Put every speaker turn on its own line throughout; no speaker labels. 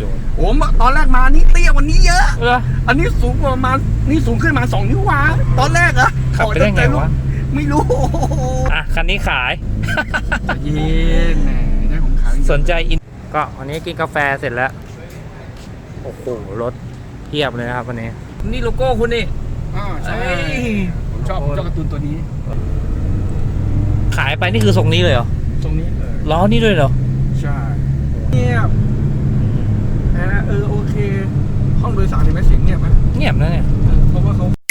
โดน
โอ้มตอนแรกมานี่เตี้ยกวันนี้เยอะ
เออ
อันนี้สูงกว่าประมาณนี่สูงขึ้นมาสองนิ้ววาตอนแรกอะ
ขับไปได้ไงวะ
ไม่รู้
อะ คันนี้ขาย
ใจะเย็นแหมได้ของขาย
สนใจอิน ก็วันนี้กินกาแฟเสร็จแล้ว โอ้โห รถเทียบเลยนะครับวันนี้ นี่โลโก้คุณนี่
อ่าใช่
เอ้ย
ผมชอบเจ้าการ์ตูนตัวนี้
ขายไปนี่คือทรงนี้เลยเหรอ
ตรงนี้เลย
ล้อนี่ด้วยเหรอ
ใช่เงียบแอร์เออโอเค ห้องโดยสารเห็นไหมเสียงเงียบไหม
เงียบนะเนี่ย
เออเพราะว่าเขา
เรา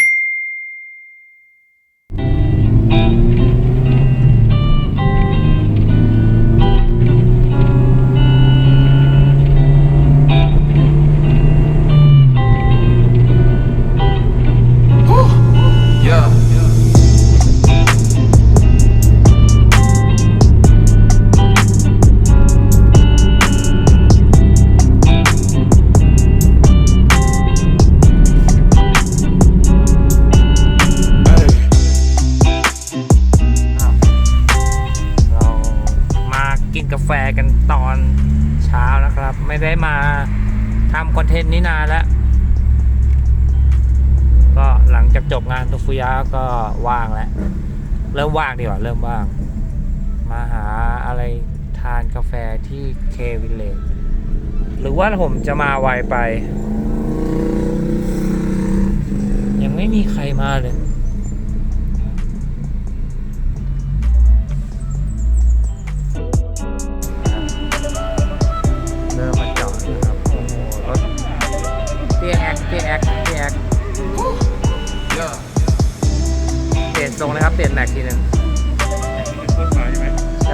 ทำคอนเทนต์นี้นานแล้ว ก็หลังจากจบงานตุฟุยะก็ว่างแล้ว เริ่มว่างดีกว่า เริ่มว่าง มาหาอะไรทานกาแฟที่เควิลเลจหรือว่าผมจะมาไวไป ยังไม่มีใครมาเลย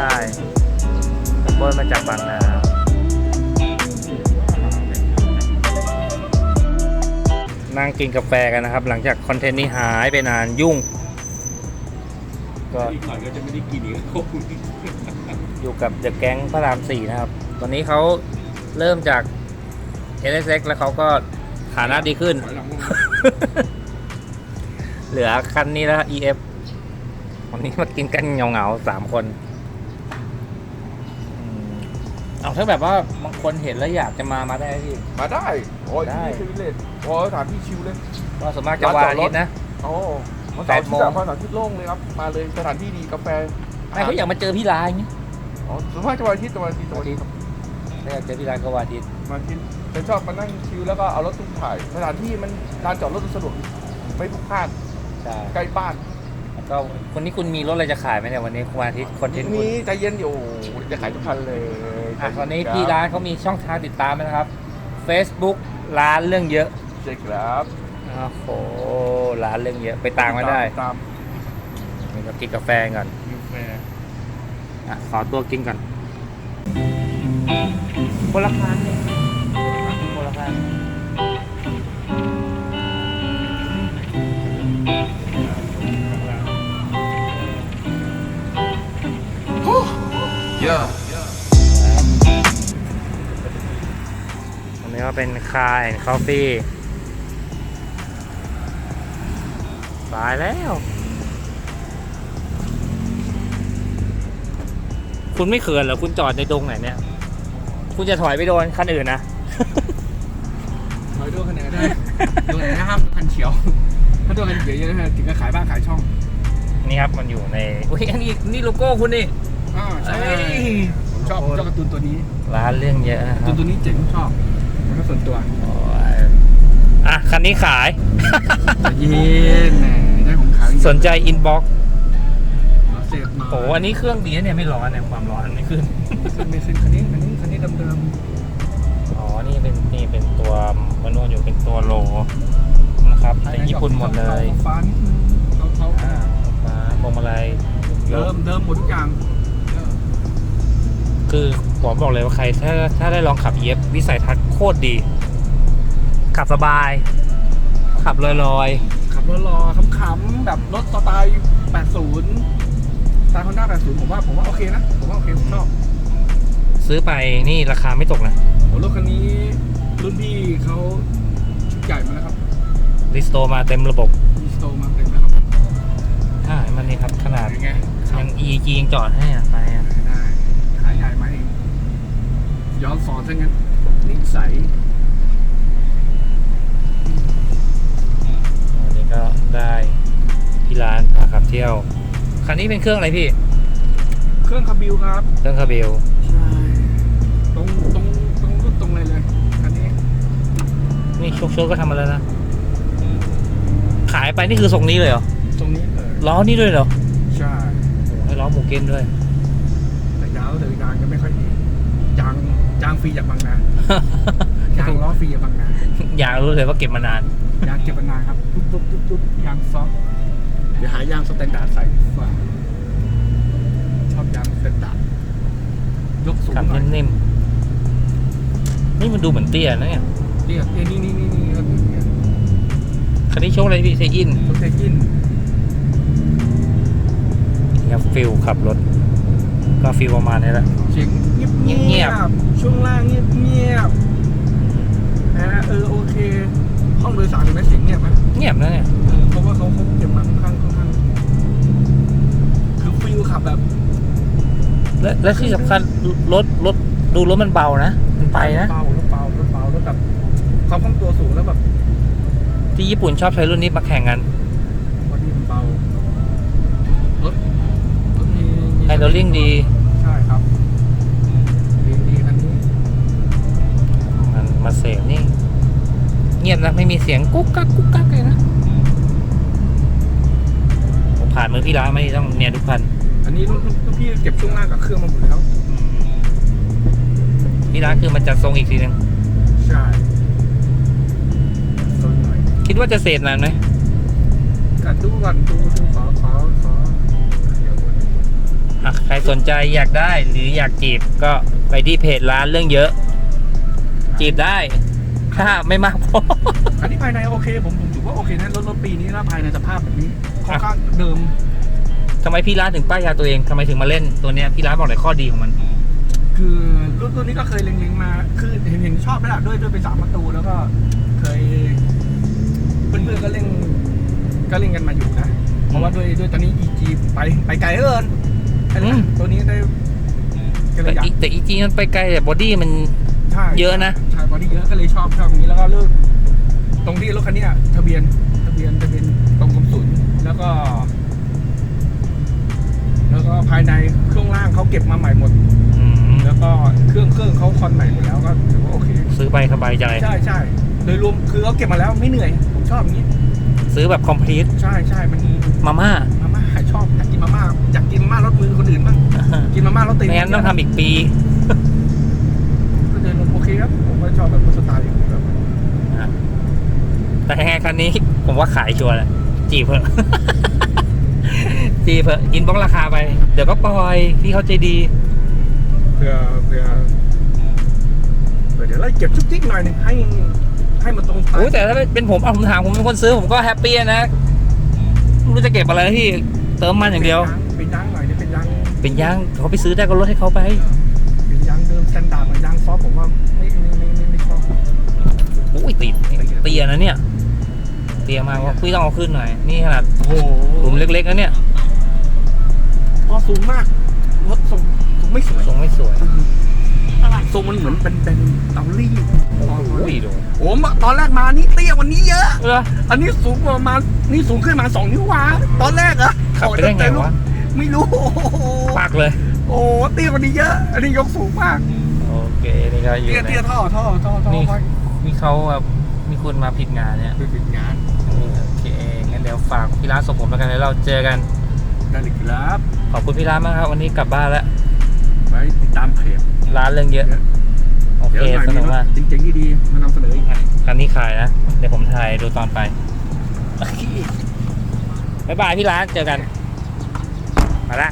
ใช่
เบิ้ลมาจากบางนานั่งกินกาแฟกันนะครับ หลังจากคอนเทนต์นี้หายไปนานยุ่ง ก็
อีกหน่อยก็จะไม่ได้กินอีกแล้ว
อยู่กับเดอะแก๊งพระรามสี่นะครับ ตอนนี้เขาเริ่มจาก LSX แล้วเขาก็ฐานะดีขึ้น เหลือคันนี้แล้ว EF วันนี้มากินกันเงาๆสามคน เอาถ้าแบบว่าบางคนเห็นแล้วอยากจะมามาได้ไหมพี่
มาได้ โอ้ย
ได้
ที่นี่คือวิลเลจโอ้ยสถานที่ชิลเลย
ก็ส่วนมากจะวาอาทิตย์นะ
โอ้วัน
แป
เสา
ด
ร์
โม
ที่
ง
สามวันเสาร์อาที่โล่งเลยครับ มาเลยสถานที่ดีกาแฟ
ไม่เขาอยากมาเจอพี่ลายอย่างงี้
อ๋อส่วนมากจะวันอาทิตย์วันอาทิตย์วันอาทิตย์
ถ้าอยากเจอพี่ลายก็วันอาทิตย์
วันอาทิตย์ฉันชอบมานั่งชิลแล้วก็เอารถตุ้มถ่าย สถานที่มันลานจอดรถสะดวกไม่พลุกพล่าน
ใช่
ใกล้บ้าน
แล้ว ก็คนนี้คุณมีรถอะไรจะขายไหมเนี่ยวันนี้วันอาทิตย์คอนเทนต์คุ
มี
ณ
ใจเย็นอยู่จะขายทุกคันเลย
อะตอนนี้พี่ร้านเขามีช่องทางติดตามไหมนะครับ Facebook ร้านเรื่องเยอะ
เจ๊ครับ
โอ้โหร้านเรื่องเยอะไปตามมาได้
ตาม
นี่ก็กินกาแฟก่อน
กาแฟ
อะขอตัวกินก่อนคนละคันเนี่ยคนละคัน
เยอะ
อันนี้ก็เป็นคาแอนคอฟฟี่สายแล้ว คุณไม่เขินเหรอ คุณจอดในดงไหนเนี่ย คุณจะถอยไปโดนคันอื่นนะ
ถอยด้วยคันไหนก็ได้ดูไหนนะครับคันเขียว ถ้าตัวคันเขียวเยอะนะถึงจะขายบ้านขายช่อง
นี่ครับมันอยู่ใน อุ้ยอันนี้นี่โลโก้คุณนี่
อ่าใช่
เอ้ย
ผมชอบเจ้าการ์ตูนตัวนี้
ร้านเรื่องเยอะนะค
การ์
รับ
ตูนตัวนี้เจ๋งชอบมันก็ส่วนตัว
โอ้ยอะ คันนี้ขาย
ใจะเย็นแหมได้ของขาย
สนใจอินบ็อก
เสพมา
โอ้อันนี้เครื่องดีนะเนี่ยไม่ร้อนเนี่ยความร้อนไม่ขึ้น
ซึ่งไม่ซึ่งคันนี้คันนี้คันนี้เดิม
อ๋อ นี่เป็นนี่เป็นตัวมันวนอยู่เป็นตัวโลนะครับ
ๆ
แต่ญี่ปุ่นหมดเลย
ฟ้านิดนึงเขาเขา
อ่ามาพวงมาลัยเย
เดิ
อะ
มเดิมหมดทุกอย่าง
คือผมบอกเลยว่าใครถ้าถ้าได้ลองขับเย็บวิสัยทัศน์โคตรดี ขับสบาย ขับลอย
ขับรถรอขำๆแบบรถสไตล์80สไตล์ฮอนด้า80 ผมว่าผมว่าโอเคนะ ผมว่าโอเคผมชอบ
ๆซื้อไปนี่ราคาไม่ตกนะ
โอ้รถคันนี้รุ่นพี่เขาชุดใหญ่มาแล้วครับ
รีสโตมาเต็มระบบ
มีสโตร์มาเต็มแล้วครับ
อ่ามันนี่ครับขนาด
เป็นไงขับ
ยัง EG ยังจอดให้อะไปอะ
ย้อนสอนทั้งนั้นนิสัยอันนี้ก็ได้ที่ร้านพาขับเที่ยว
คันนี้เป็นเครื่องอะไรพี่
เครื่องคาบิลครับ
เครื่องคาบิล
ใช่ตรงตรงตรงรุ่นตรงเลยเลยคันนี้
นี่โชคโชคก็ทำมาแล้วนะ ขายไปนี่คือทรงนี้เลยเหรอ
ตรงนี้เลย
ล้อนี่ด้วยเหรอ
ใช่
ให้ล้อหมูเก้นด้วย
ยางฟรีจากบางนายางล้อฟรีจากบางนา
อยากรู้เลยว่าเก็บมานาน
ยางเก็บมานานครับตุ๊บตุ๊บตุ๊บตุ๊บยางซอฟต์เดี๋ยวหายางสแตนดาร์ดใส่ดีกว่าชอบยางสแตนดาร์ดยกสูง
ขับ
หน่อย
นิ่มๆ นี่มันดูเหมือนเตี้ยนะเนี่ย
เรียกเอ้ยนี่นี่นี่นี่ก็ถึงเนี่ย
คันนี้โชคอะไรพี่เซอิน
รถเทกิน
เนี่ยฟิลขับรถ ก็ฟิลประมาณนี้แหละ
เสียงเงียบ
เงี
เงี
ย
ย
บ
บ ช่วงล่างเงียบเงียบนะเออโอเค ห้องโดยสารถึงไหมเสียงเงียบไหม
เงียบนะเนี่ย
เออเพราะว่าเขาเขาเก็บมาค่อนข้างค่อนข้างคือฟิลขับแบบ
และและที่สำคัญรถรถดูรถมันเบานะ มันไปนะ
เบารถเบารถเบารถแบบความคล่องตัวสูงแล้วแบบ
ที่ญี่ปุ่นชอบใช้รุ่นนี้มาแข่งกัน
บอดี้มันเบารถรถมีมี
ไฮโดรลิงดี มันมาเสพนี่ เงียบนะไม่มีเสียงกุ๊กกักกุ๊กกักเลยนะผมผ่านมือพี่ร้านไม่ต้องเนี่ยทุกพัน
อันนี้รุ่นรุ่นพี่เก็บช่วงล่างกับเครื่องมาหมดแล้ว
พี่ร้านคือมันจัดทรงอีกทีหนึง
ใช่ต้นหน่อย
คิดว่าจะเสพนานไหม
กัดดูก่อนดูดูขอขอขอเดี๋ยวก่อน
อะใครสนใจอยากได้หรืออยากจีบก็ไปที่เพจร้านเรื่องเยอะ จีบได้ ถ้าไม่มากพอ
อันนี้ภายในโอเค ผมผมถือว่าโอเคนะรถรถปีนี้แล้วภายในสภาพแบบนี้ค่อนข้างเดิม
ทำไมพี่ร้านถึงป้ายยาตัวเองทำไมถึงมาเล่นตัวเนี้ยพี่ร้านบอกเลยข้อดีของมัน
คือรุ่นรุ่นนี้ก็เคยเล็งๆมา คือเห็นเห็นชอบไหมล่ะด้วยด้วยเป็นสามประตูแล้วก็เคยเพื่อนๆก็เล่นก็เล่นกันมาอยู่นะ เพราะว่าด้วยด้วยตอนนี้ EG ไปไปไกลเหลือเกินไอ้
อื
เนี่ย
ม
ตัวนี้ได้ก็เล
แต่
ยอยาก
อีแต่อีจีมันไปไกลแต่บอดี้มัน
ใช่
เยอะนะ
ใช่บอดี้เยอะก็เลยชอบชอบอย่างนี้แล้วก็เลือกตรงที่รถคันเนี้ยทะเบียนทะเบียนทะเบียนตรงกรมศุลแล้วก็ แล้วก็ภายในเครื่องล่างเขาเก็บมาใหม่หมด
อืม
แล้วก็เครื่องเครื่องเขาคอนใหม่หมดแล้วก็ถือว่าโอเค
ซื้อไปสบายใจ
ใช่ใช่โดยรวมคือเขาเก็บมาแล้วไม่เหนื่อยผมชอบอย่างนี้
ซื้อแบบคอมพลีท
ใช่ใช่มัน
มาม่า
มาม่าชอบอยากกินมาม่าอยากกินมาม่ารถมือคนอื่นบ้างกินมาม่ารถตีน
ไม่งั้นต้องทำอีกปี
ก็โดยรวมโอเคครับผมก็ชอบแบบรถสไตล์อย่างนี้แบบ
แต่ยังไงคันนี้ ผมว่าขายชัวร์แหละจีบเถอะจีบเถอะอินบ็อกราคาไป เดี๋ยวก็ปล่อยพี่เขาใจดี
เพื่อเพื่อเพื่อเดี๋ยวไล่เก็บจุกจิกหน่อยหนึ่งให้ให้มันตรงสไต
โอ้ย
ล์
แต่ถ้าเป็นผมเอาผมถามผมเป็นคนซื้อผมก็แฮปปี้นะไม่รู้จะเก็บอะไรนะพี่เติมมันอย่างเดียว
เป็นยางหน่อยเนี่ยเป็นยาง
เป็นยางเขาไปซื้อได้ก็ลดให้เขาไป
เป็น
ติดเตียนะเนี่ย เตียมากว่าพี่ต้องเอาขึ้นหน่อย นี่ขนาด
โอ้โห
หลุมเล็กๆนะเนี่ย
พอสูงมากรถทรงทรงไม่สวย
ทรงไม่สวย
อะไรทรงมันเหมือนเป็นเป็นเตาลี่
โอ้ยดู
โอ้มตอนแรกมานี่เตี้ยกวันนี้เยอะ
เออ
อันนี้สูงประมาณนี่สูงขึ้นมาสองนิ้ววาตอนแรกเหรอะ
ขับไปได้ไงวะ
ไม่รู้โอ้โห
ปักเลย
โอ้โหเตี้ยกว่านี้เยอะ อันนี้ยกสูงมาก
โอเคนี่ก็อยู่
เตี้ย
ใน
เตี้ยท่อท่อท่อท่อ
นี่
ค่อย
มี เขาแบบมีคนมาผิดงานเนี่ย
ไปปิดงาน
โอเคงั้นเดี๋ยวฝากพี่ร้านส่งผมแล้วกันแล้วเราเจอกัน
ได้เลยครับ
ขอบคุณพี่ร้านมากครับ วันนี้กลับบ้านแล้ว
ไว้ติดตามเพจ
ร้านเรื่องเยอะ โอเค
เดี๋ยวหน่อย
ส
มี
นุก
รถ
มาก
จริงๆดีๆมานำเสนออีก
คันนี้ขายนะ เดี๋ยวผมถ่ายดูตอนไป บ๊ายบายพี่ร้านเจอกัน มาละ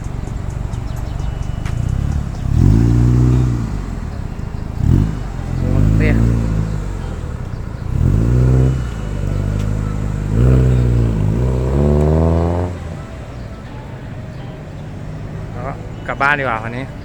โอ้เตี้ยแล้วก็กลับบ้าน ดีกว่าวันนี้